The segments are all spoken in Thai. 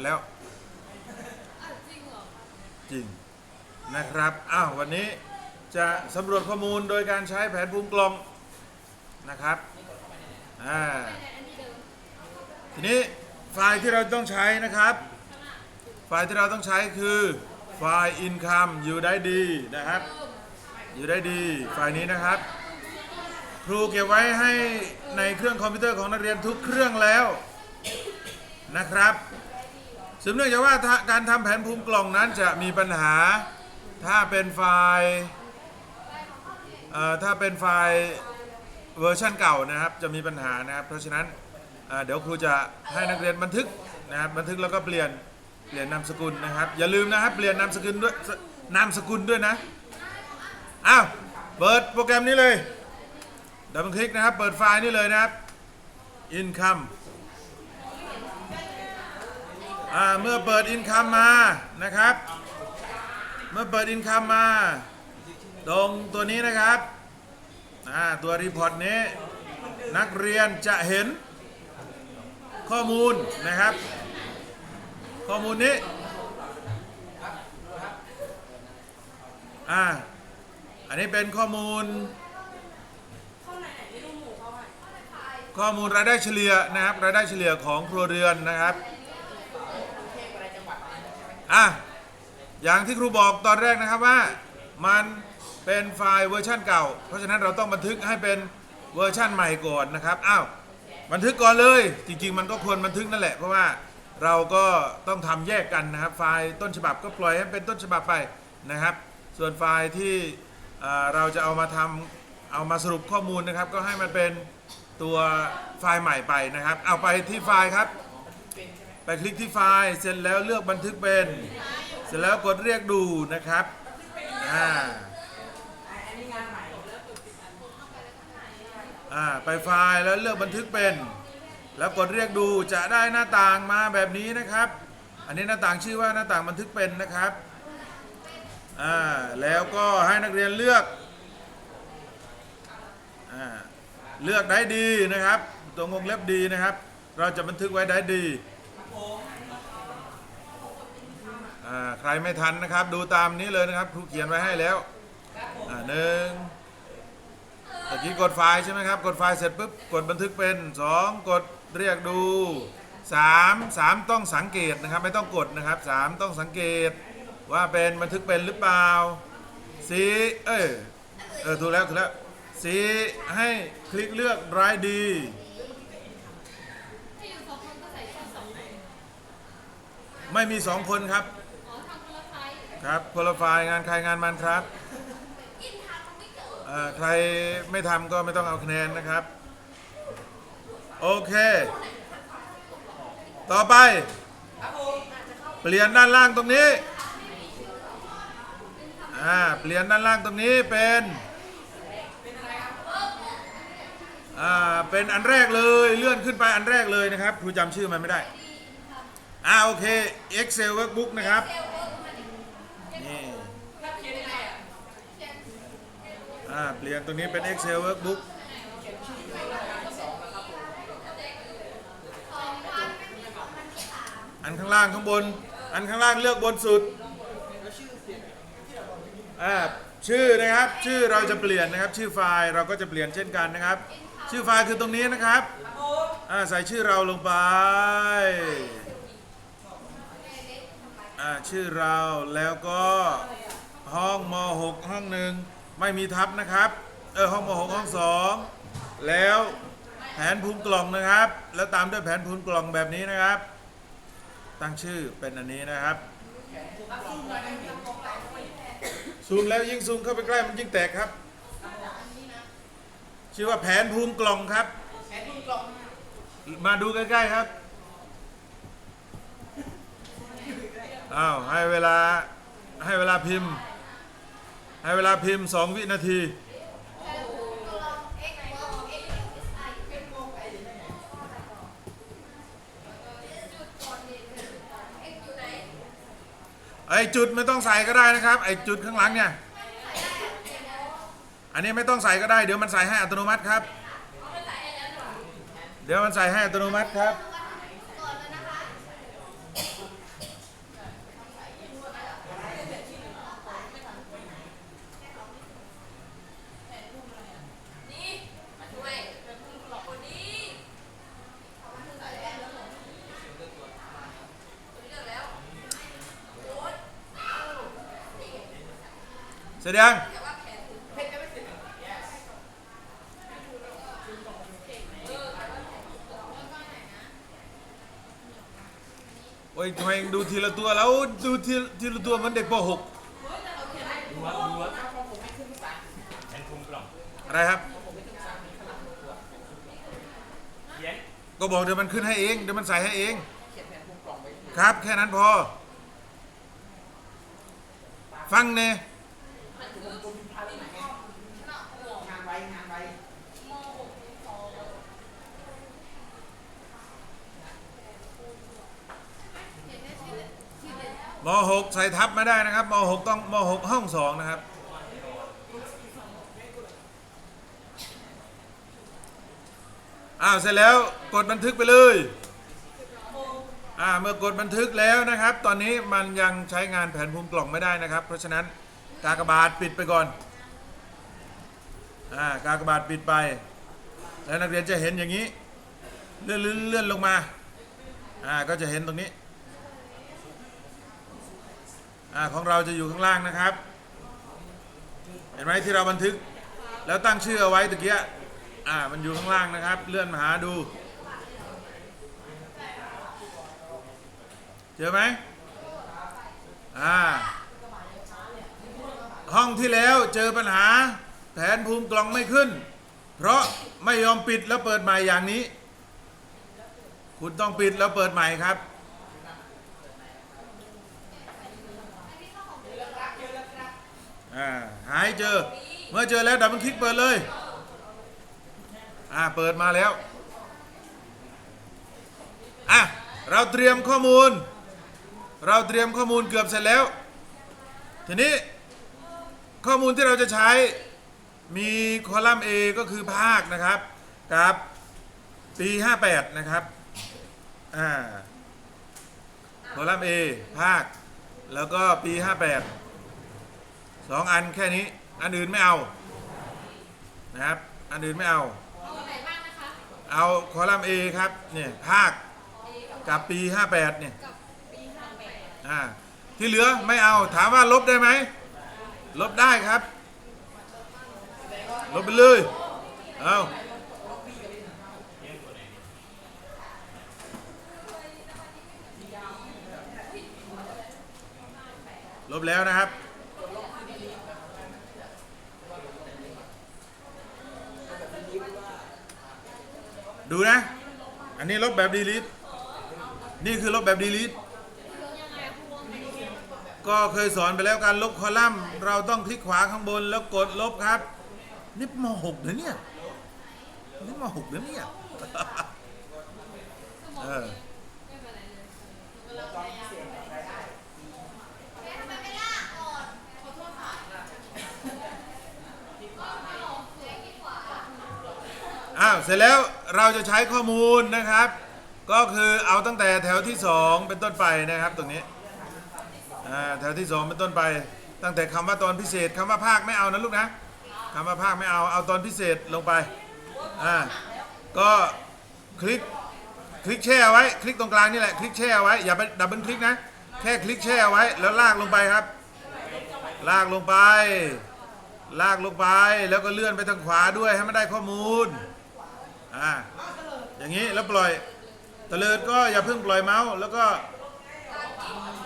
านแล้ว จริงนะครับอ้าววันนี้จะสำรวจข้อมูลโดยการใช้แผนภูมิกลองนะครับอ่าทีนี้ไฟล์ที่เราต้องใช้นะครับ ไฟล์ที่เราต้องใช้คือไฟล์ income อยู่ได้ดีนะครับ อยู่ได้ดีไฟล์นี้นะครับ ครูเก็บไว้ให้ในเครื่องคอมพิวเตอร์ของนักเรียนทุกเครื่องแล้วนะครับ สืบเนื่องจากว่าการทำแผนภูมิกล่องนั้นจะมีปัญหาถ้าเป็นไฟล์ถ้าเป็นไฟล์เวอร์ชันเก่านะครับจะมีปัญหานะครับ เพราะฉะนั้นเเดี๋ยวครูจะให้นักเรียนบันทึกนะครับบันทึกแล้วก็เปลี่ยนเปลี่ยนนามสกุลนะครับ อย่าลืมนะครับเปลี่ยนนามสกุลด้วยนามสกุลด้วยนะอ้าวเปิดโปรแกรมนี้เลยดับเบิลคลิกนะครับ เปิดไฟล์นี่เลยนะครับ income อ่าเมื่อเปิด income มานะครับ เมื่อเปิด income มา ตรงตัวนี้นะครับอ่าตัวรีพอร์ตนี้นักเรียนจะเห็นข้อมูลนะครับ ข้อมูลนี้อ่าอันนี้เป็นข้อมูล ข้อมูลรายได้เฉลี่ยนะครับรายได้เฉลี่ยของครัวเรือนนะครับ อะ อย่างที่ครูบอกตอนแรกนะครับว่า มันเป็นไฟล์เวอร์ชันเก่า เพราะฉะนั้นเราต้องบันทึกให้เป็นเวอร์ชันใหม่ก่อนนะครับ อ้าว บันทึกก่อนเลย จริง ๆ มันก็ควรบันทึกนั่นแหละ เพราะว่าเราก็ต้องทำแยกกันนะครับ ไฟล์ต้นฉบับก็ปล่อยให้เป็นต้นฉบับไปนะครับ ส่วนไฟล์ที่เอ่อเราจะเอามาทำเอามาสรุปข้อมูลนะครับ ก็ให้มันเป็นตัวไฟล์ใหม่ไปนะครับ เอาไปที่ไฟล์ครับ ไปคลิกที่ไฟล์เสร็จแล้วเลือกบันทึกเป็น เสร็จแล้วกดเรียกดูนะครับอ่าอ่าไปไฟล์แล้วเลือกบันทึกเป็น แล้วกดเรียกดูจะได้หน้าต่างมาแบบนี้นะครับ อันนี้หน้าต่างชื่อว่าหน้าต่างบันทึกเป็นนะครับอ่าแล้วก็ให้นักเรียนเลือกอ่าเลือกได้ดีนะครับ ตัวงงเล็บดีนะครับ เราจะบันทึกไว้ได้ดีอ่า ใครไม่ทันนะครับ ดูตามนี้เลยนะครับครูเขียนไว้ให้แล้วหนึ่งตะกี้กดไฟล์ใช่ไหมครับ กดไฟล์เสร็จปุ๊บกดบันทึกเป็นสองกดเรียกดูสามสามต้องสังเกตนะครับ ไม่ต้องกดนะครับสามต้องสังเกตว่าเป็นบันทึกเป็นหรือเปล่าสี่เอ้ยเออถูกแล้วถูกแล้วสีให้คลิกเลือกรายดีไม่มีสองคนครับ ครับคนละฝ่ายงานใครงานมันครับเอ่อใครไม่ทำก็ไม่ต้องเอาคะแนนนะครับ โอเค ต่อไป เปลี่ยนด้านล่างตรงนี้ อ่า เปลี่ยนด้านล่างตรงนี้เป็นอ่า เป็นอันแรกเลยเลื่อนขึ้นไปอันแรกเลยนะครับครูจำชื่อมันไม่ได้ อ่า โอเค Excel Workbook นะครับนี่อ่าเปลี่ยนตรงนี้เป็น Excel Workbook อันข้างล่างข้างบน อันข้างล่างเลือกบนสุดอ่าชื่อนะครับ ชื่อเราจะเปลี่ยนนะครับ ชื่อไฟล์เราก็จะเปลี่ยนเช่นกันนะครับ ชื่อไฟล์คือตรงนี้นะครับอ่าใส่ชื่อเราลงไปอ่าชื่อเราแล้วก็ห้องม .6 ห้องหนึ่ง ไม่มีทับนะครับ เออห้องม .6 ห้องสองแล้วแผนภูมิกล่องนะครับ แล้วตามด้วยแผนภูมิกล่องแบบนี้นะครับ ตั้งชื่อเป็นอันนี้นะครับซูมแล้วยิ่งซูมเข้าไปใกล้มันยิ่งแตกครับ ชื่อว่าแผนภูมิกล่องครับ มาดูใกล้ๆครับอ้าวให้เวลาให้เวลาพิมพ์ ให้เวลาพิมพ์สองวินาที ไอจุดไม่ต้องใส่ก็ได้นะครับ ไอจุดข้างหลังเนี่ย อันนี้ไม่ต้องใส่ก็ได้ เดี๋ยวมันใส่ให้อัตโนมัติครับ เดี๋ยวมันใส่ให้อัตโนมัติครับ เสร็จยังโอ้ยทำไมดูทีละตัวแล้วดูทีทีละตัวมันเด็กป .6 ดูว่าดูว่าแทนคุมกอะไรครับ ก็บอกเดี๋ยวมันขึ้นให้เองเดี๋ยวมันใส่ให้เอง ครับแค่นั้นพอ ฟังเน่ มหกใส่ทับไม่ได้นะครับมหกต้องมหกห้องสองนะครับ อ้าว เสร็จแล้วกดบันทึกไปเลย อ่า เมื่อกดบันทึกแล้วนะครับ ตอนนี้มันยังใช้งานแผนภูมิกล่องไม่ได้นะครับ เพราะฉะนั้น กากบาทปิดไปก่อนอ่ากากบาทปิดไป แล้วนักเรียนจะเห็นอย่างนี้เลื่อนเลื่อนเลื่อนลงมาอ่าก็จะเห็นตรงนี้อ่าของเราจะอยู่ข้างล่างนะครับ เห็นไหมที่เราบันทึก แล้วตั้งชื่อเอาไว้ตะเกียอ่ามันอยู่ข้างล่างนะครับ เลื่อนมาหาดู เจอไหมอ่า ห้องที่แล้วเจอปัญหา แผนภูมิกล่องไม่ขึ้น เพราะไม่ยอมปิดแล้วเปิดใหม่อย่างนี้ คุณต้องปิดแล้วเปิดใหม่ครับอ่าหายเจอ เมื่อเจอแล้วดับเบิลคลิกเปิดเลย อ่า เปิดมาแล้ว อะ เราเตรียมข้อมูล เราเตรียมข้อมูลเกือบเสร็จแล้ว ทีนี้ ข้อมูลที่เราจะใช้มีคอลัมน์ A ก็คือภาคนะครับกับปี 58 นะครับอ่าคอลัมน์ A ภาค แล้วก็ปี 58สองอันแค่นี้ อันอื่นไม่เอานะครับ อันอื่นไม่เอา เอาคอลัมน์ A ครับเนี่ยภาคกับปี 58 เนี่ยอ่าที่เหลือไม่เอาถามว่าลบได้ไหม ลบได้ครับลบไปเลย เอาลบแล้วนะครับ ดูนะ อันนี้ลบแบบดีลิทนี่คือลบแบบดีลิท ก็เคยสอนไปแล้วการลบคอลัมน์เราต้องคลิกขวาข้างบนแล้วกดลบครับ นี่มหกเดี๋ยวเนี่ยนี่มหกเดี๋ยวเนี่ยเอออ้าวเสร็จแล้วเราจะใช้ข้อมูลนะครับ ก็คือเอาตั้งแต่แถวที่ 2 เป็นต้นไปนะครับตรงนี้ อ่าแถวที่สองเป็นต้นไป ตั้งแต่คำว่าตอนพิเศษคำว่าภาคไม่เอานะลูกนะคำว่าภาคไม่เอาเอาตอนพิเศษลงไปอ่าก็คลิกคลิกแช่ไว้ คลิกตรงกลางนี่แหละคลิกแช่ไว้อย่าไปดับเบิลคลิกนะแค่คลิกแช่ไว้แล้วลากลงไปครับ ลากลงไป ลากลงไปแล้วก็เลื่อนไปทางขวาด้วยให้มันได้ข้อมูลอ่าอย่างนี้แล้วปล่อยตะเลิดก็อย่าเพิ่งปล่อยเมาส์แล้วก็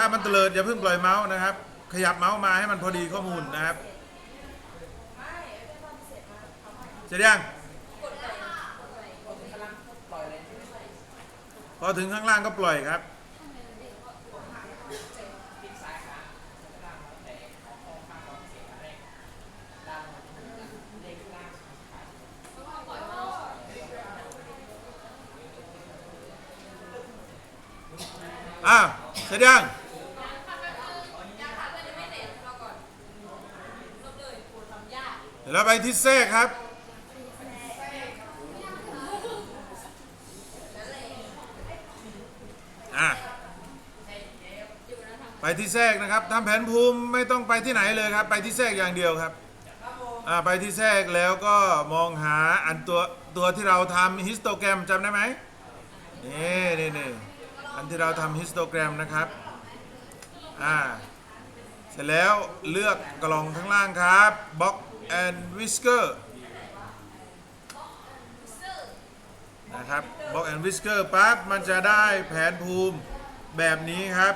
ถ้ามันเตลิดอย่าเพิ่งปล่อยเมาส์นะครับ ขยับเมาส์มาให้มันพอดีข้อมูลนะครับเสร็จยังพอถึงข้างล่างก็ปล่อยครับ อ้าวเสร็จยัง ดี๋ยวเราไปที่แทรกครับ ไปที่แทรกนะครับทำแผนภูมิไม่ต้องไปที่ไหนเลยครับ ไปที่แทรกอย่างเดียวครับไปที่แทรกแล้วก็มองหาอันตัวตัวที่เราทำฮิสโตแกรมจำได้ไหมนี่นี่นี่อันที่เราทำฮิสโตแกรมนะครับอ่าเสร็จแล้วเลือกกล่องข้างล่างครับ Box and Whisker นะครับ Box and Whisker ปั๊บมันจะได้แผนภูมิแบบนี้ครับ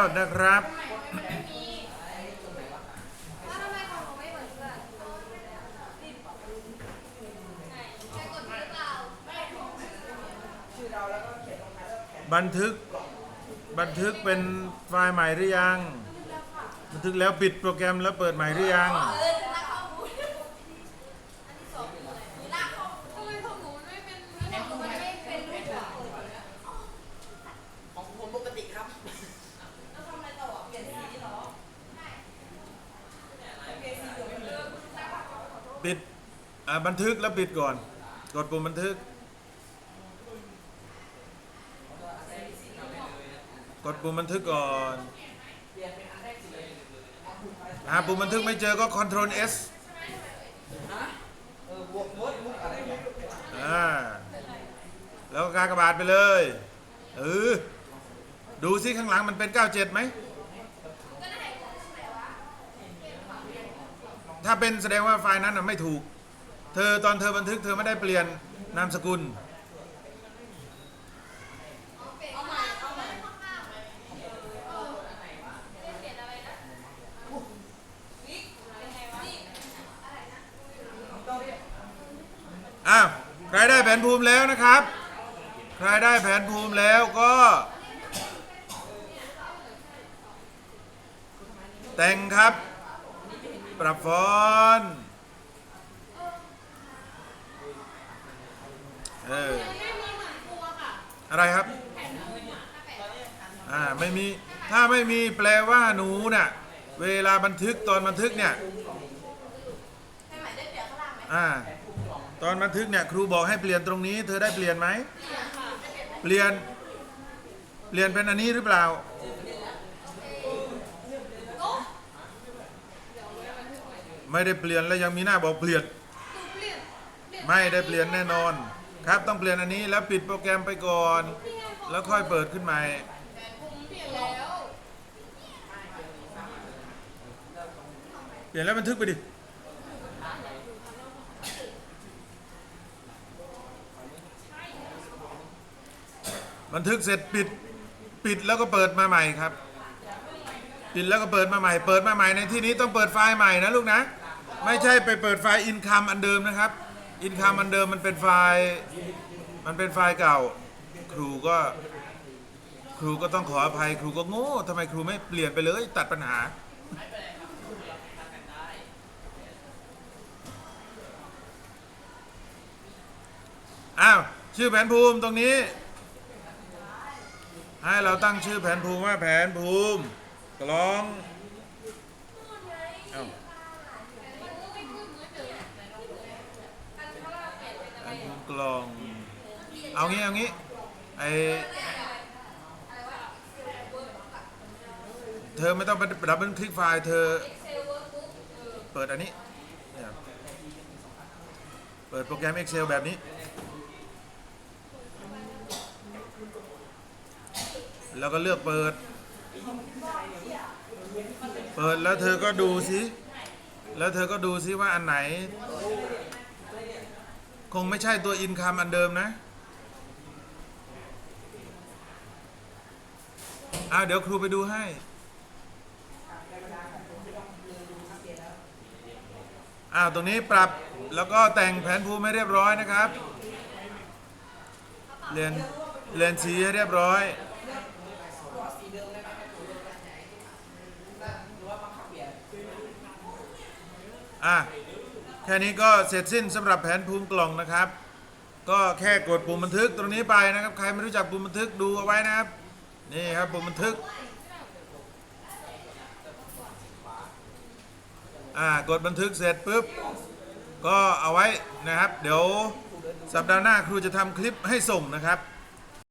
แล้วนะครับ บันทึกบันทึกเป็นไฟล์ใหม่หรือยัง บันทึกแล้วปิดโปรแกรมแล้วเปิดใหม่หรือยังทำไมของหนูไม่เป็นไม่ของหนูมันไม่เป็นรูปแบบ ของผมปกติครับ แล้วทำอะไรต่ออะเปลี่ยนสีเหรอ ปิดอ่าบันทึกแล้วปิดก่อน กดปุ่มบันทึก กดปุ่มบันทึกก่อนหาปุ่มบันทึกไม่เจอก็ Ctrl S เออบวกลดมุกอะไรเนี่ยอ่าแล้วก็กากบาทไปเลยเออดูซิข้างหลังมันเป็น 97ไหม ถ้าเป็นแสดงว่าไฟล์นั้นนะไม่ถูก เธอตอนเธอบันทึกเธอไม่ได้เปลี่ยนนามสกุลอาใหม่เอาใหม่อ้าว ใครได้แผนภูมิแล้วนะครับ ใครได้แผนภูมิแล้วก็ แต่งครับ ปรับฟอนต์เอออะไรครับอ่าไม่มีถ้าไม่มีแปลว่าหนูน่ะเวลาบันทึกตอนบันทึกเนี่ยอ่าตอนบันทึกเนี่ยครูบอกให้เปลี่ยนตรงนี้ เธอได้เปลี่ยนไหมเปลี่ยนเปลี่ยนเป็นอันนี้หรือเปล่า ไม่ได้เปลี่ยนแล้วยังมีหน้าบอกเปลี่ยนเปลี่ยน ไม่ได้เปลี่ยนแน่นอน ครับต้องเปลี่ยนอันนี้แล้วปิดโปรแกรมไปก่อน แล้วค่อยเปิดขึ้นใหม่ผมเปลี่ยนแล้วเปลี่ยนแล้วบันทึกไปดิบันทึกเสร็จปิดปิดแล้วก็เปิดมาใหม่ครับ ปิดแล้วก็เปิดมาใหม่ เปิดมาใหม่ในที่นี้ต้องเปิดไฟล์ใหม่นะลูกนะ ไม่ใช่ไปเปิดไฟล์อินคัมอันเดิมนะครับ อินคัมอันเดิมมันเป็นไฟล์มันเป็นไฟล์เก่า ครูก็ ครูก็ต้องขออภัย ครูก็โง่ทำไมครูไม่เปลี่ยนไปเลย ตัดปัญหาอ้าวชื่อแผนภูมิตรงนี้ ให้เราตั้งชื่อแผนภูมิว่าแผนภูมิกลองเอ้าแผนภูมิ กลอง เอางี้เอางี้ไอเธอไม่ต้องไปดับเบิลคลิกไฟล์เธอ เปิดอันนี้เนี่ยเปิดโปรแกรม Excel แบบนี้ แล้วก็เลือกเปิด เปิดแล้วเธอก็ดูสิแล้วเธอก็ดูสิว่าอันไหน คงไม่ใช่ตัวอินคัมอันเดิมนะอ่าเดี๋ยวครูไปดูให้อ้าตรงนี้ปรับแล้วก็แต่งแผนภูมิให้เรียบร้อยนะครับ เรียนเรียนสีให้เรียบร้อยอะ ค่นี้ก็เสร็จสิ้นสำหรับแผนภูมิกล่องนะครับ ก็แค่กดปุ่มบันทึกตรงนี้ไปนะครับ ใครไม่รู้จักปุ่มบันทึกดูเอาไว้นะครับ นี่ครับปุ่มบันทึก อ่ากดบันทึกเสร็จปุ๊บ ก็เอาไว้นะครับ เดี๋ยวสัปดาห์หน้าครูจะทำคลิปให้ส่งนะครับ